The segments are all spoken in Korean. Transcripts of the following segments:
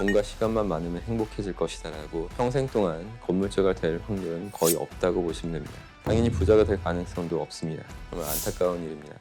돈과 시간만 많으면 행복해질 것이다라고 평생 동안 건물주가 될 확률은 거의 없다고 보시면 됩니다. 당연히 부자가 될 가능성도 없습니다. 정말 안타까운 일입니다.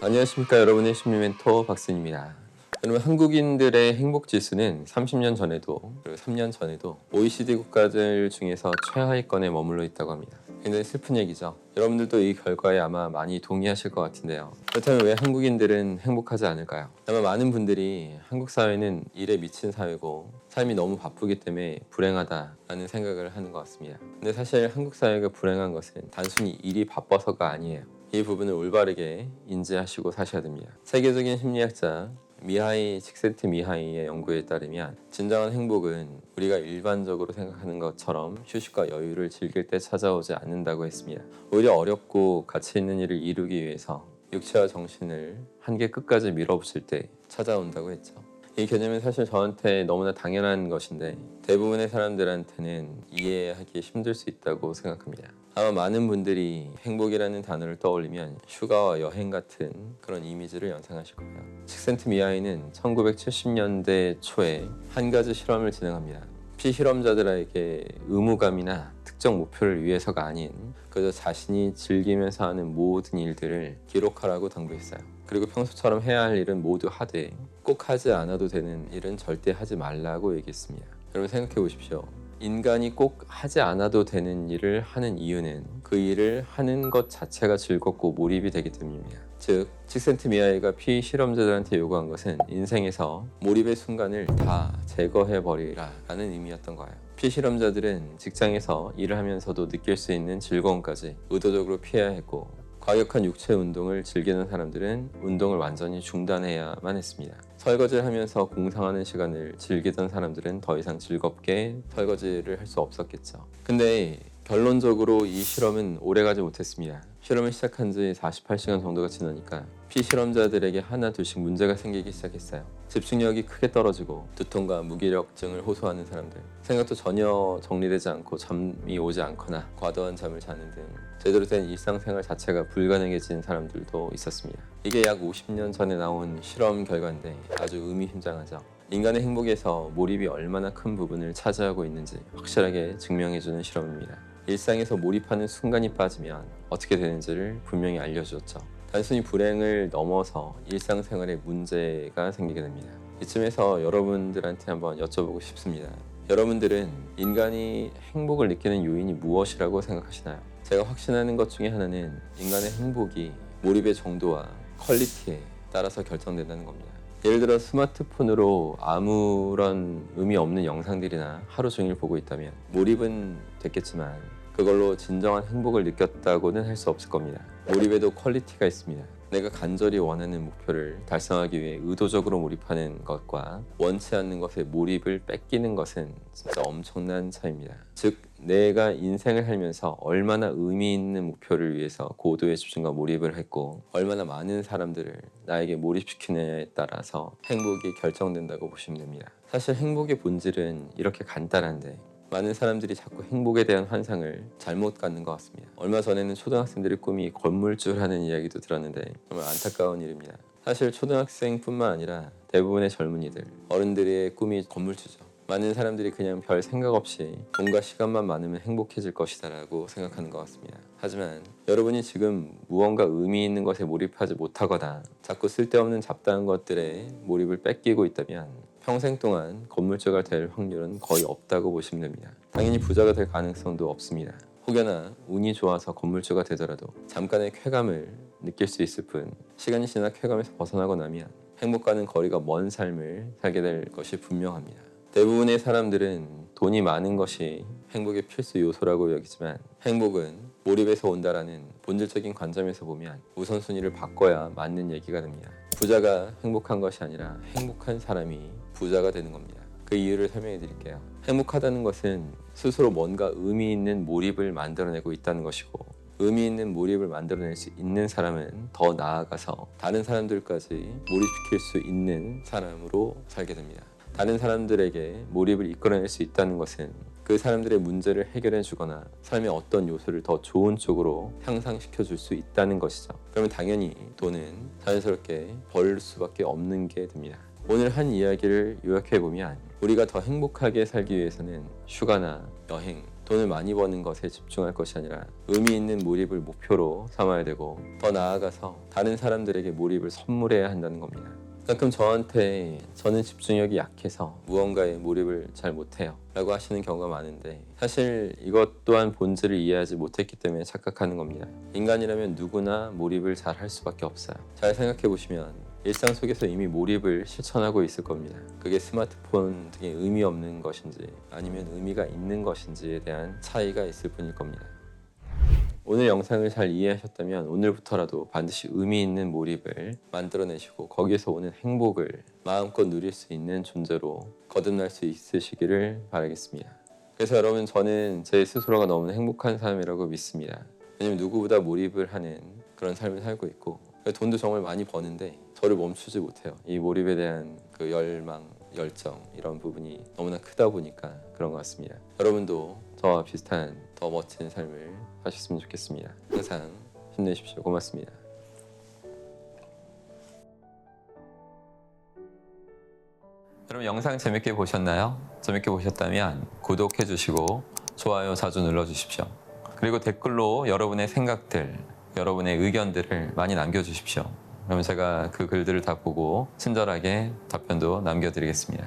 안녕하십니까 여러분의 심리 멘토 박순입니다. 여러분 한국인들의 행복 지수는 30년 전에도 그리고 3년 전에도 OECD 국가들 중에서 최하위권에 머물러 있다고 합니다. 굉장히 슬픈 얘기죠. 여러분들도 이 결과에 아마 많이 동의하실 것 같은데요. 그렇다면 왜 한국인들은 행복하지 않을까요? 아마 많은 분들이 한국 사회는 일에 미친 사회고 삶이 너무 바쁘기 때문에 불행하다라는 생각을 하는 것 같습니다. 근데 사실 한국 사회가 불행한 것은 단순히 일이 바빠서가 아니에요. 이 부분을 올바르게 인지하시고 사셔야 됩니다. 세계적인 심리학자 미하이 칙센트 미하이의 연구에 따르면 진정한 행복은 우리가 일반적으로 생각하는 것처럼 휴식과 여유를 즐길 때 찾아오지 않는다고 했습니다. 오히려 어렵고 가치 있는 일을 이루기 위해서 육체와 정신을 한계 끝까지 밀어붙일 때 찾아온다고 했죠. 이 개념은 사실 저한테 너무나 당연한 것인데 대부분의 사람들한테는 이해하기 힘들 수 있다고 생각합니다. 아마 많은 분들이 행복이라는 단어를 떠올리면 휴가와 여행 같은 그런 이미지를 연상하실 거예요. 칙센트 미아이는 1970년대 초에 한 가지 실험을 진행합니다. 피실험자들에게 의무감이나 특정 목표를 위해서가 아닌 그저 자신이 즐기면서 하는 모든 일들을 기록하라고 당부했어요. 그리고 평소처럼 해야 할 일은 모두 하되 꼭 하지 않아도 되는 일은 절대 하지 말라고 얘기했습니다. 여러분 생각해 보십시오. 인간이 꼭 하지 않아도 되는 일을 하는 이유는 그 일을 하는 것 자체가 즐겁고 몰입이 되기 때문입니다. 즉, 칙센트 미아이가 피실험자들한테 요구한 것은 인생에서 몰입의 순간을 다 제거해 버리라 라는 의미였던 거예요. 피실험자들은 직장에서 일을 하면서도 느낄 수 있는 즐거움까지 의도적으로 피해야 했고 과격한 육체 운동을 즐기는 사람들은 운동을 완전히 중단해야만 했습니다. 설거지를 하면서 공상하는 시간을 즐기던 사람들은 더 이상 즐겁게 설거지를 할 수 없었겠죠. 근데 결론적으로 이 실험은 오래가지 못했습니다. 실험을 시작한 지 48시간 정도가 지나니까 피실험자들에게 하나 둘씩 문제가 생기기 시작했어요. 집중력이 크게 떨어지고 두통과 무기력증을 호소하는 사람들, 생각도 전혀 정리되지 않고 잠이 오지 않거나 과도한 잠을 자는 등 제대로 된 일상생활 자체가 불가능해진 사람들도 있었습니다. 이게 약 50년 전에 나온 실험 결과인데 아주 의미심장하죠. 인간의 행복에서 몰입이 얼마나 큰 부분을 차지하고 있는지 확실하게 증명해주는 실험입니다. 일상에서 몰입하는 순간이 빠지면 어떻게 되는지를 분명히 알려주었죠. 단순히 불행을 넘어서 일상생활에 문제가 생기게 됩니다. 이쯤에서 여러분들한테 한번 여쭤보고 싶습니다. 여러분들은 인간이 행복을 느끼는 요인이 무엇이라고 생각하시나요? 제가 확신하는 것 중에 하나는 인간의 행복이 몰입의 정도와 퀄리티에 따라서 결정된다는 겁니다. 예를 들어 스마트폰으로 아무런 의미 없는 영상들이나 하루 종일 보고 있다면 몰입은 됐겠지만 그걸로 진정한 행복을 느꼈다고는 할 수 없을 겁니다. 몰입에도 퀄리티가 있습니다. 내가 간절히 원하는 목표를 달성하기 위해 의도적으로 몰입하는 것과 원치 않는 것에 몰입을 뺏기는 것은 진짜 엄청난 차이입니다. 즉, 내가 인생을 살면서 얼마나 의미 있는 목표를 위해서 고도의 집중과 몰입을 했고 얼마나 많은 사람들을 나에게 몰입시키느냐에 따라서 행복이 결정된다고 보시면 됩니다. 사실 행복의 본질은 이렇게 간단한데 많은 사람들이 자꾸 행복에 대한 환상을 잘못 갖는 것 같습니다. 얼마 전에는 초등학생들의 꿈이 건물주라는 이야기도 들었는데 정말 안타까운 일입니다. 사실 초등학생뿐만 아니라 대부분의 젊은이들, 어른들의 꿈이 건물주죠. 많은 사람들이 그냥 별 생각 없이 돈과 시간만 많으면 행복해질 것이다라고 생각하는 것 같습니다. 하지만 여러분이 지금 무언가 의미 있는 것에 몰입하지 못하거나 자꾸 쓸데없는 잡다한 것들에 몰입을 뺏기고 있다면 평생 동안 건물주가 될 확률은 거의 없다고 보시면 됩니다. 당연히 부자가 될 가능성도 없습니다. 혹여나 운이 좋아서 건물주가 되더라도 잠깐의 쾌감을 느낄 수 있을 뿐 시간이 지나 쾌감에서 벗어나고 나면 행복과는 거리가 먼 삶을 살게 될 것이 분명합니다. 대부분의 사람들은 돈이 많은 것이 행복의 필수 요소라고 여기지만 행복은 몰입에서 온다라는 본질적인 관점에서 보면 우선순위를 바꿔야 맞는 얘기가 됩니다. 부자가 행복한 것이 아니라 행복한 사람이 부자가 되는 겁니다. 그 이유를 설명해 드릴게요. 행복하다는 것은 스스로 뭔가 의미 있는 몰입을 만들어내고 있다는 것이고 의미 있는 몰입을 만들어낼 수 있는 사람은 더 나아가서 다른 사람들까지 몰입시킬 수 있는 사람으로 살게 됩니다. 다른 사람들에게 몰입을 이끌어낼 수 있다는 것은 그 사람들의 문제를 해결해 주거나 삶의 어떤 요소를 더 좋은 쪽으로 향상시켜 줄 수 있다는 것이죠. 그러면 당연히 돈은 자연스럽게 벌 수밖에 없는 게 됩니다. 오늘 한 이야기를 요약해 보면 우리가 더 행복하게 살기 위해서는 휴가나 여행, 돈을 많이 버는 것에 집중할 것이 아니라 의미 있는 몰입을 목표로 삼아야 되고 더 나아가서 다른 사람들에게 몰입을 선물해야 한다는 겁니다. 가끔 저한테 저는 집중력이 약해서 무언가에 몰입을 잘 못해요 라고 하시는 경우가 많은데 사실 이것 또한 본질을 이해하지 못했기 때문에 착각하는 겁니다 인간이라면 누구나 몰입을 잘 할 수밖에 없어요 잘 생각해 보시면 일상 속에서 이미 몰입을 실천하고 있을 겁니다 그게 스마트폰 등의 의미 없는 것인지 아니면 의미가 있는 것인지에 대한 차이가 있을 뿐일 겁니다 오늘 영상을 잘 이해하셨다면 오늘부터라도 반드시 의미 있는 몰입을 만들어내시고 거기서 오는 행복을 마음껏 누릴 수 있는 존재로 거듭날 수 있으시기를 바라겠습니다. 그래서 여러분 저는 제 스스로가 너무 행복한 사람이라고 믿습니다. 왜냐면 누구보다 몰입을 하는 그런 삶을 살고 있고 돈도 정말 많이 버는데 저를 멈추지 못해요. 이 몰입에 대한 그 열망, 열정 이런 부분이 너무나 크다 보니까 그런 것 같습니다. 여러분도 저와 비슷한 더 멋진 삶을 하셨으면 좋겠습니다. 항상 힘내십시오. 고맙습니다. 여러분 영상 재밌게 보셨나요? 재밌게 보셨다면 구독해 주시고 좋아요 자주 눌러 주십시오. 그리고 댓글로 여러분의 생각들, 여러분의 의견들을 많이 남겨 주십시오. 그러면 제가 그 글들을 다 보고 친절하게 답변도 남겨 드리겠습니다.